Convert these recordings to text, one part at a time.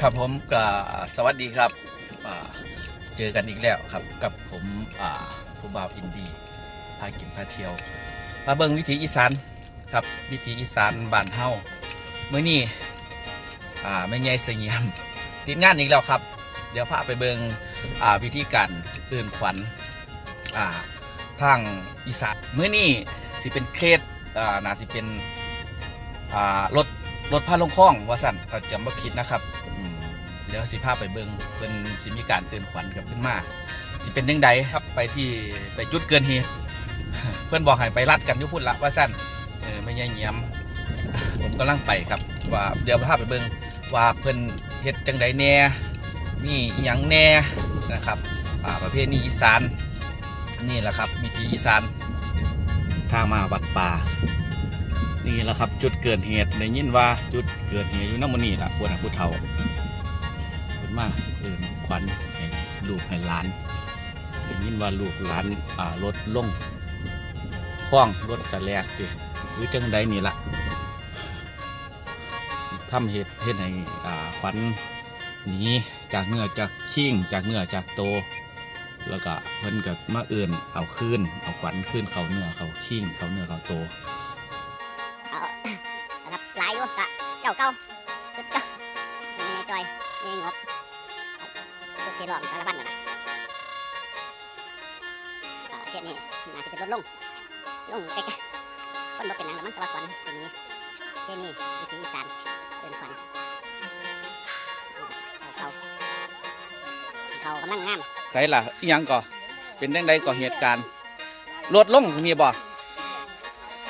ครับผมก็สวัสดีครับเจอกันอีกแล้วครับกับผมผู้บ่าวอินดีพากินพาเที่ยวมาเบิ่งวิถีอีสานครับวิถีอีสานบ้านเฮาเมื่อนี้ไม่ใหญ่เสียมติดงานอีกแล้วครับ เดี๋ยวพาไปเบิ่งอ่าวิธีการตื่นขวัญทางอีสานเมื่อนี้สิเป็นเคสอ่าน่าสิเป็นรถรถพาลงคลองว่าสั่นก็จำว่ผิดนะครับ เดี๋ยวสิพาพไปเบิงเป็นสิมีการเตือนขวัญกับขึ้นมา สิเป็นยังไงครับไปที่ไปจุดเกินเหตุเพื่อนบอกให้ไปรัดกันอยุพุ่นละว่าสั่นเออไม่ใช่เงียมผมกำลังไปครับว่าเดี๋ยวพาพไปเบิงว่าเพื่อนเฮ็ดจังใดแน่มีอหยังแน่นะครับอ่าประเภทนี้อีสานนี่แหละครับวิถีอีสานทางมาวัดป่านี่แหละครับ จุดเกิดเหตุในยินว่าจุดเกิดเหตุอยู่น้ำมันนี่แหละพวกนักผู้เฒ่า มาตื่นขวัญให้ลูกให้หลานได้ยินว่าลูกหลานอ่ารถลงคล้องรถสแลกติหรือจังใดนี่ละทำเหตุเหตุให้อ่าขวัญหนีจากเนื้อจากขิ้งจากเนื้อจากโต แล้วก็เพิ่นก็มาเอื่นเอาคืนเอาขวัญคืนเขาเนื้อเขาขิ้งเขาเนื้อเขาโต เก่าเขากำลังงามใช่ล่ะอีหยังก่อเป็นจังใดก่อเหตุการณ์รถลงมีบ่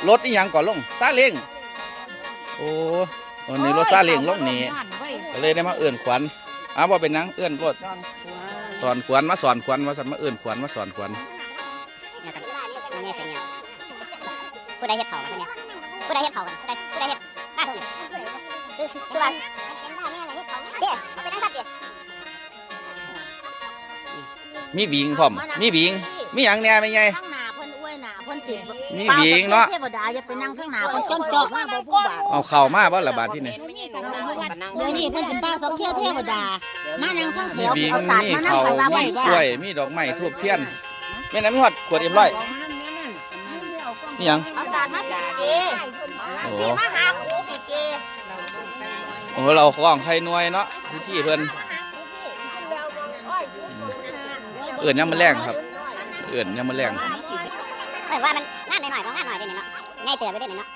รถอีหยังก่อลงซาเล้งโอ้วันนี้รถซาเล้งลงนี่ก็เลยได้มาเอื่นขวัญอ้าวบ่เป็นหยังเอื่นรถสอนขวัญมาสอนขวัญมาสันมาเอื่นขวัญมาสอนขวัญเนี่ยกันมันเนี่ยเสียงเงียบผู้ใดเฮ็ดเขากันเนี่ยผู้ใดเฮ็ดเขากันผู้ใดผู้ใดเฮ็ดข้าทุกเนี่ยคือคือว่าเด้เอาไปนั่งสัตว์เด้ มีหวิงพร้อม มีหวิง มีหยังแหน่ไม่ไง ข้างหน้าเพิ่นอวยหน้าเพิ่นสิมีหวิงเนาะ เทวดาอย่าไปนั่งข้างหน้าเพิ่นจนจอกมาบ่ผู้บาทเอาเข่ามาบ่ละบาทที่นี่ เดี๋ยวนี้เพิ่นสิป้าสองเที่ยวเทวดา มานั่งข้างแถมีวหวิงเอาสาดมีมานั่งเข่าข้างหน้าไว้มีว่ากล้วย มีดอกไม้ทูบเทียนแม่น้ำมีฮอดขวดเอ็มร้อยนี่หยัง เอาสาดมาจ่าเด้โอ้มาหาครูเก๋โอ้เราของใครหน่วยเนาะพื้นที่เพิ่น เอื่นยังมาแรงครับ เอื่นยังมาแรงเอ้ยว่ามันงานหน่อยๆของงานหน่อยเด้นี่เนาะง่ายเตือนไปเด้นี่เนาะ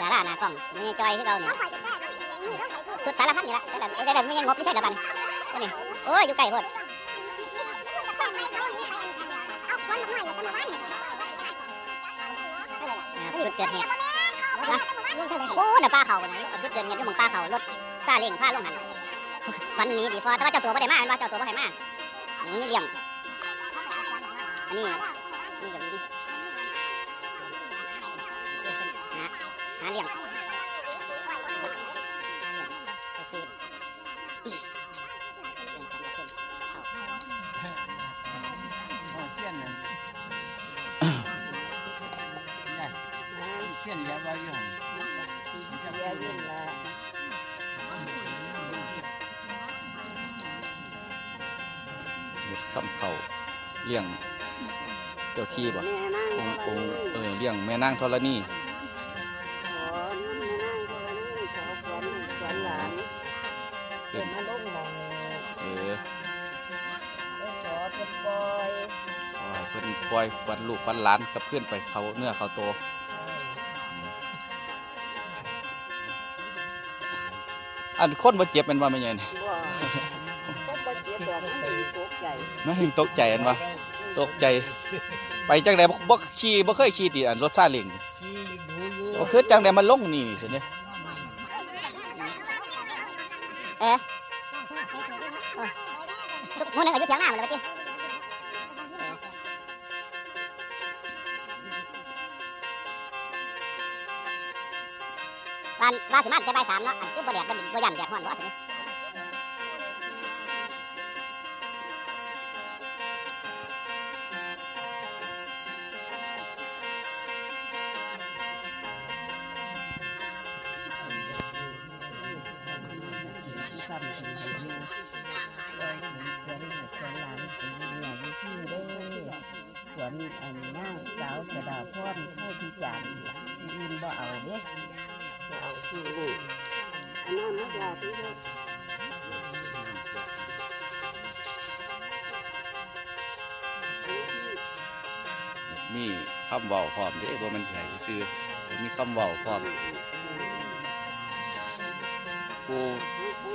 ดาราหน้ากล้องมีจอยคือเราเนี่ยสุดสารพัดนี่ละแต่ละแต่ละไม่ยังงบไม่ใช่ละบันนี่ โอ้ยอยู่ไกลโพดจุดเกิดเหตุนะโอ้น่ะป้าเขาคนนั้นจุดเกิดเหตุอยู่หมองป้าเขารถซาเล้งพาลงหันวันนี้ดีพอแต่ว่าเจ้าตัวไม่ได้มาเห็นว่าเจ้าตัวไม่ได้มาอืมนี่เลี้ยงอันนี้นี่กับนี่ คำเขาเลี้ยงเจ้าที่บ่องค์องค์เออเลี้ยงแม่นางธรณีเป็นเออปล่อยเพิ่นปล่อยควันลูกควันหลานกับเพื่อนไปเขาเนื้อเขาโตอันคนบ่เจ็บแมันว่าไม่ใหญ่นี่ มันถึงตกใจอันว่าตกใจ ไปจังไดบ่บ่ขี่บ่เคยขี่ติอันรถซาเล้งนี่บ่คือจังไดมันลงนี่นี่สิเนี่ยเออหมูหนึงอายุเถียงหน้ามันเลยเมื่อกี้ว่าอันว่าสิมาแต่บ่ายสามเนาะอันคือบ่แดดบ่บ่ยันแดดฮ้อนบ่สิ ซ้ำถึงให้อยู่โดยถึงสวนหสวนหลานถึงเนี่ยอยู่ที่เด้อสวนอันนางสาวสดาพรเข้าพิจารณ์ยืนบ่เอาเด้บ่เอาคือลูกอันนั้นนักลาที่เด้อมีคำเว้าพร้อมเด้บ่แมันใหญ่ซื้อมีคำเว้าพร้อมผู้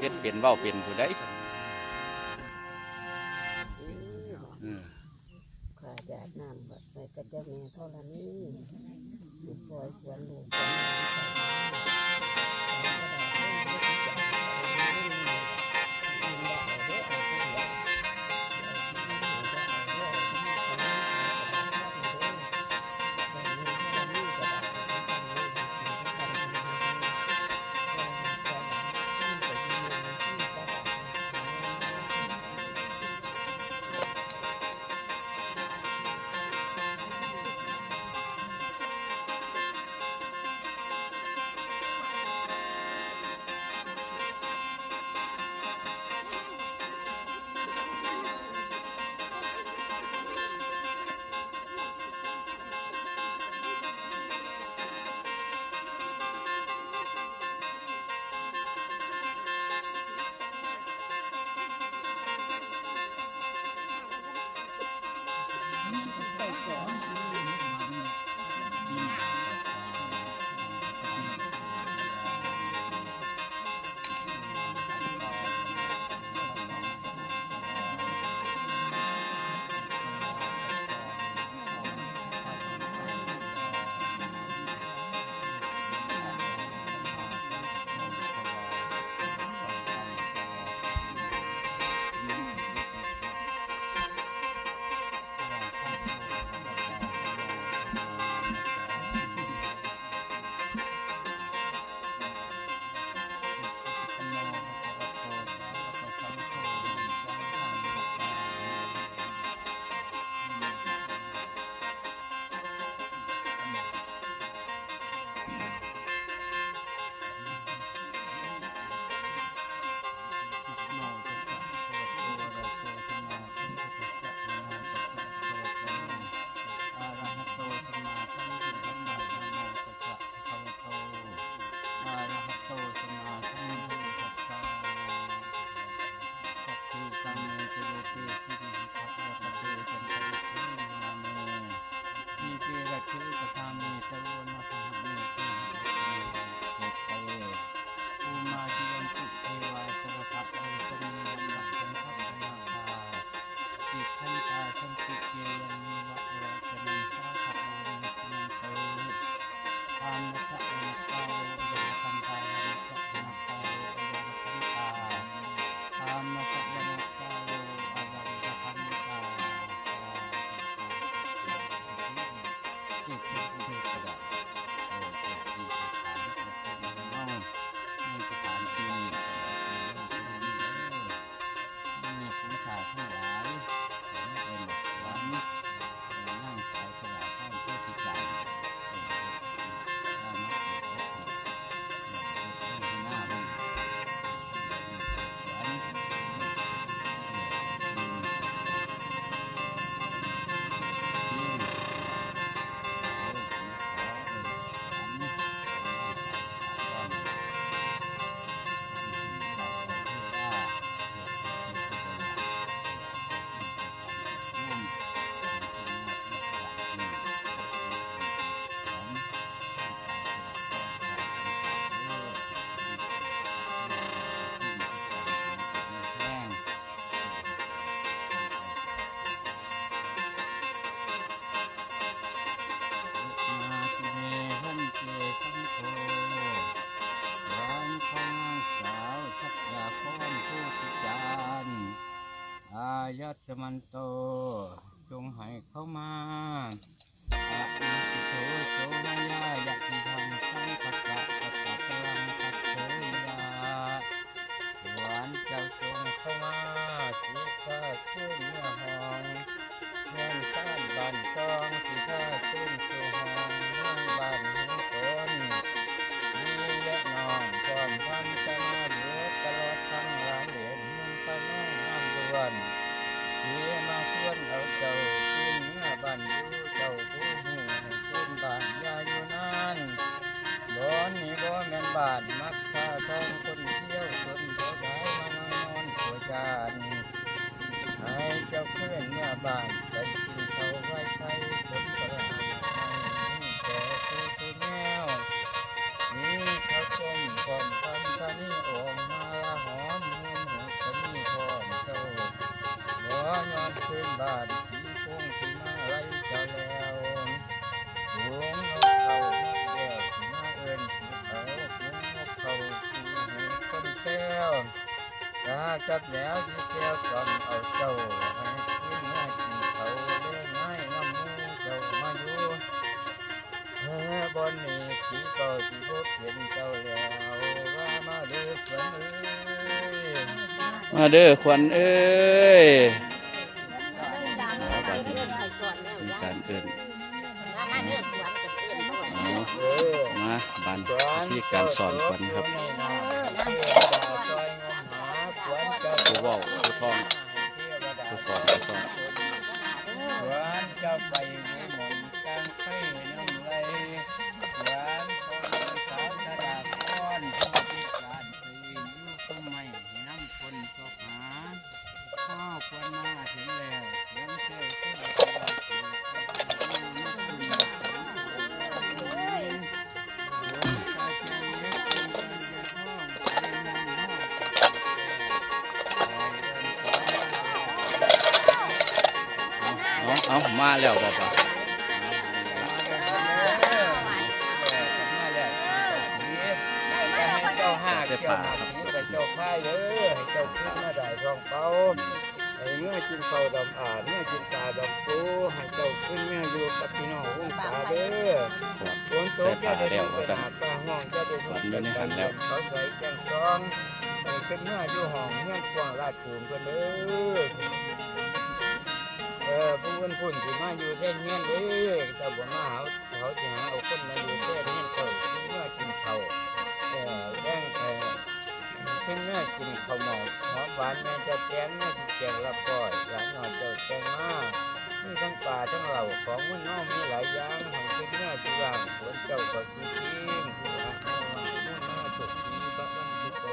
เฮ็ดเป็นเว้าเป็นผู้ใดอืมข้าจะน้ำบัดไปก็จะมีเท่านี้ลูกคอยควรลูก 咱们这个儿不也是进行查 Mm-hmm. ตมันโต จงให้เข้ามาอะอิติโตโสมายายะทิทังสังขะกะ บ้านมักพาทองคนเที่ยวคนเที่ยวได้มานอนหัวจานให้เจ้าเพื่อนเมื่อบ้านไปกินเขาไว้ใช้คนประหารให้แต่คือคือแนวนี่เขาต้มก่อนทำตานี่ออกมาละหอมเงินหูตานี่พร้อมเจ้าบ่ยอมคืนบ้าน ตาจับแล้วที่แก้วตอนเอาเจ้าให้ขึ้นหน้าที่เขาเล่นง่ายน้ำมูเจ้ามาอยู่แค่บนนี้ที่ก็ที่พบเห็นเจ้าแล้วว่ามาเดือดเอ้ยมาเด้อขวัญเอ้ยไปเรื่องไปก่อนแล้วมียาการเอิ้นมาเรื่องขวัญกับเรื่องก่อนอ๋อเออมาบันที่การสอนขวัญครับผู้เว้าวผู้ท่องผู้สอนผู้สอน หวานเจ้าไปวิมลกลางไข่ เอาเอามาแล้วบ่ป่ะเจ้าห้าเจ้าห้เจ้าพ่ายเด้อให้เจ้าขึ้นมาได้รองเป้าให้เมื่อกินเฝ้าดำอาเมื่อกินตาดำปูให้เจ้าขึ้นเมื่ออยู่กับพี่น้ององศาเด้อฝนตกจะได้ดูไปหาปลาห้องจะได้ดูไปแล้วเขาใส่แกงซองไปขึ้นเมื่ออยู่ห้องเงื่อกว้างลาดปูนกันเด้อ ออผู้คนพุ่นสิมาอยู่แท่เงี้ยเด้อเจ้าบ่มาหาเขาสิหาเอาคนมาอยู่แท่เงี้ยเขาเมื่อกินเขาเออแย่งเออขึ้นเมื่อกินข้าหมอกหอมหวานแม่จะแกงแม่จะแกงละก้อยหลานหน่อยเจ้าแกงมามีทั้งป่าทั้งเหล่าของมันน้องมีหลายอย่างให้เป็นเนื้อจีว่างสวนเจ้าก็คือจริงผู้อาหามุ่งหน้าสุดทีพระวันทุกเต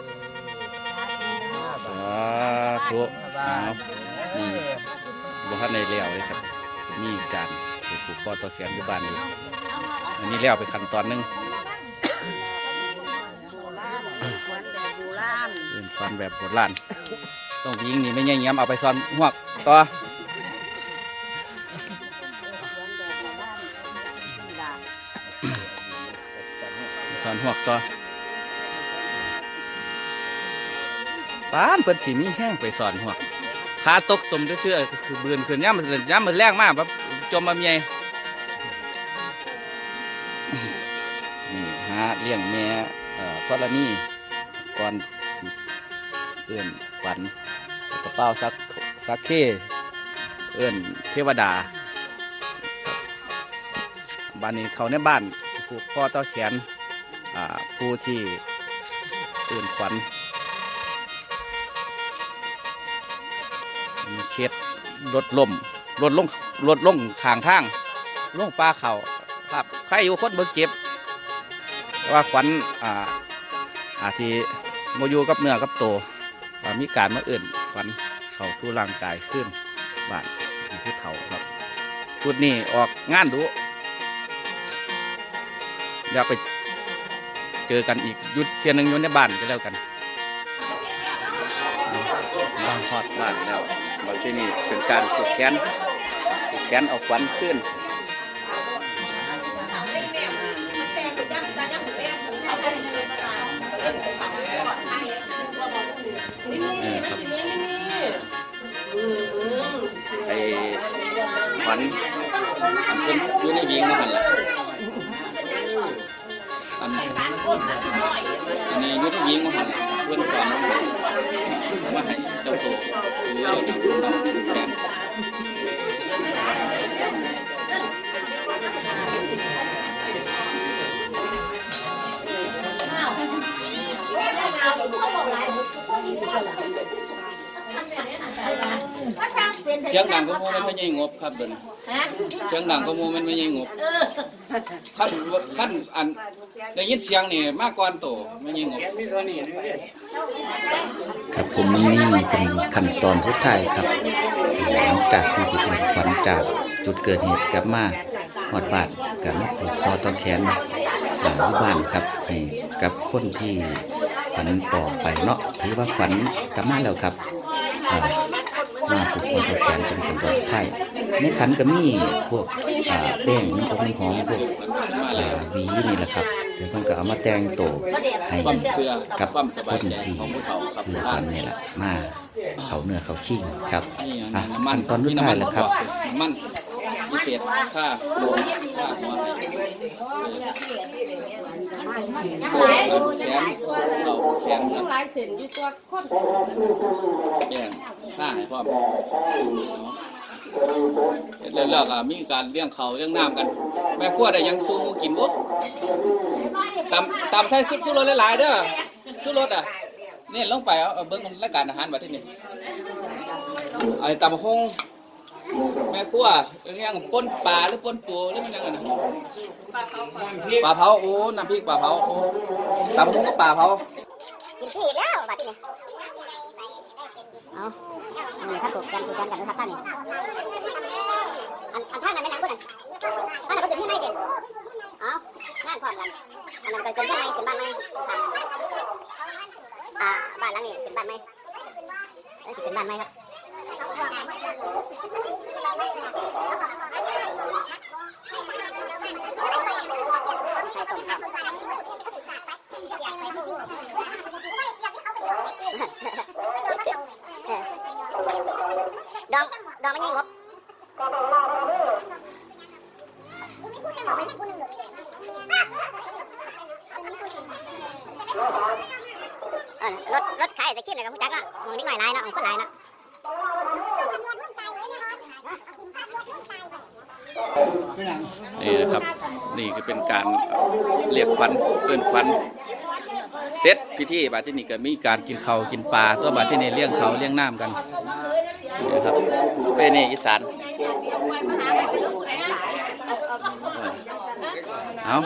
ห้าบาสาธุห้าบเอา ทอืมบ่ทันได้แล้วเลยครับมีการผูกคอตัวแขนอยู่บ้านอยู่อันนี้แล้วไปขั้นตอนหนึงโบราณขวัญแบบบราณเอิ้นฟันแบบโบราณต้องยิงนี่ไม่ใช่เงี้ยมเอาไปซ่อนหวกต่อขวัญแบบโบราณนี่ล่ะซ่อนหวกต่อปานเพิ่นสิมีแห้งไปซ่อนหวก ขาตกตุ่มเสื้อคือเบือนขึ้นย่ามมันย่ามมันแรงมากแบบจมมาเมียนี่หาเลี้ยงแม่เอ่อธรณีก่อนเอื้อนขวัญกระเป๋าซักซักเคเอื้อนเทวดาบ้านนี้เขาในบ้านผูกคอต่อแขนผู้ที่เอื้อนขวั เคสรถล่มรถลงรถลงขางทางล่งปลาเขาครับใครอยู่คนเบิกเก็บ ว่าขวัญอ่าอาทีโมยูกับเนื้อกับโตว่ามีการมาอื่นขวัญเข้าสู่ร่างกายขึ้นบ้านนี่คือเถาครับชุดนี้ออกงานดูเดี๋ยวไปเจอกันอีกยุดเทียนหนึ่งยุดในบ้านก็แล้วกันบ้านฮอดบ้านแล้ว บัดที่นี่เป็นการผูกแขนผูกแขนเอาขวัญขึ้นนี่ครับไอ้ขวัญอันเป็นอยู่ในยิงมาหันละ อันนี้ยุทธยิงมาหันละเพื่อนสอนมาหันมาให้เจ้าโตอยู่ในยิงเนาะแกนเสียงดังก็โมมันไม่ใช่งบครับเดินเสียงดังก็โมมันไม่ใช่งบขั้นขั้นอันได้ยินเสียงนี่มากกว่าโตไม่ใช่งบครับผมนี่เป็นขั้นตอนสุดท้ายครับหลังจากที่ผู้เป็นขวัญจากจุดเกิดเหตุกลับมาหอดบาดกับมาผูกคอต้องแขนหลังที่บ้านครับให้กับคนที่ขวัญต่อไปเนาะถือว่าขวัญกลับมาแล้วครับ มาผูกคอต้องแขนเป็นขั้นตอนสุดท้ายในขันก็มีพวกแป้งน้ำผมหอมพวกหวีนี่แหละครับเดี๋ยวต้องก็เอามาแต่งโตให้กับคนที่คือผู้คท่าวันนี่แหละมาเขาเนื้อเขาขิงครับอะขั้นตอนสุดท้ายแล้วครับมันพิเศษค่าโลค่าหัวให้แขนเราแขนครับหลายเส้นอยู่ตัวคนแย่ งค่าให้พร้อมเรื่องเลิกอะมีการเลี้ยงเขาเลี้ยงน้ำกัน แม่ขั้วได้ยังสู้กินบ่ตำตำใส่ซุปซุปรสหลายๆเด้อซุปรสอะนี่ลงไปเอาเอาเบิ่งรายการอาหารบัดที่นี่ไอ้ตำหงแม่ขั้วเลี้ยงป่นปลาหรือป่นปูหรือมันยังกันปลาเผาโอ้น้ำพริกปลาเผาตำหงกับปลาเผากินที่อีกแล้วบัดนี้เอาอั นี่ถ้าถูกกันถูกกันกันนะครับท่านนี่อันอันท่านนั้นเป็นหยังบุญท่านนั้นก็เป็นที่ไหนเด่นเอางานพร้อมกันอันนั้นเป็นที่ไหนเป็นบ้านไหมอ่าบ้านหลังนี้เป็นบ้านไหมเอ้ยสิเป็นบ้านไหมครับไข่ต้มครับ ดองดองไม่ยังงบเออรถรถขายตะกี้เลยกับผู้จักเนาะมองนิดหน่อยหลายเนาะของคนหลายเนาะนี่นะครับ นี่ก็เป็นการเรียกควันเกินควันเสร็จพิธีบาดที่นี่ก็มีการกินเขาวกินปลาตัวบาดที่นี่เลี้ยงเขาวเลี้ยงน้ำกันนี่นะ ครับเป็นนี่อีสานเอา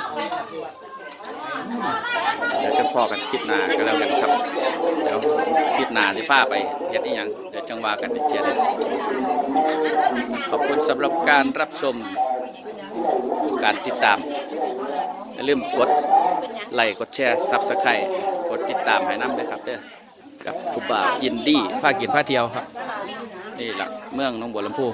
เดี๋ยวจะพอกันคลิปหน้าก็แล้วกันครับ เดี๋ยวคลิปหน้าสิพาไปเฮ็ดอีหยัง เดี๋ยวจังวากันอีกเทียนึงขอบคุณสำหรับการรับชมการติดตามอย่าลืมกดไลค์กดแชร์ซับสไครต์กดติดตามให้น้ำด้วยครับเด้อกับคุบ่ายินดีพากินพาเที่ยวครับ ที่หละเมืองหน้องบัวลำพู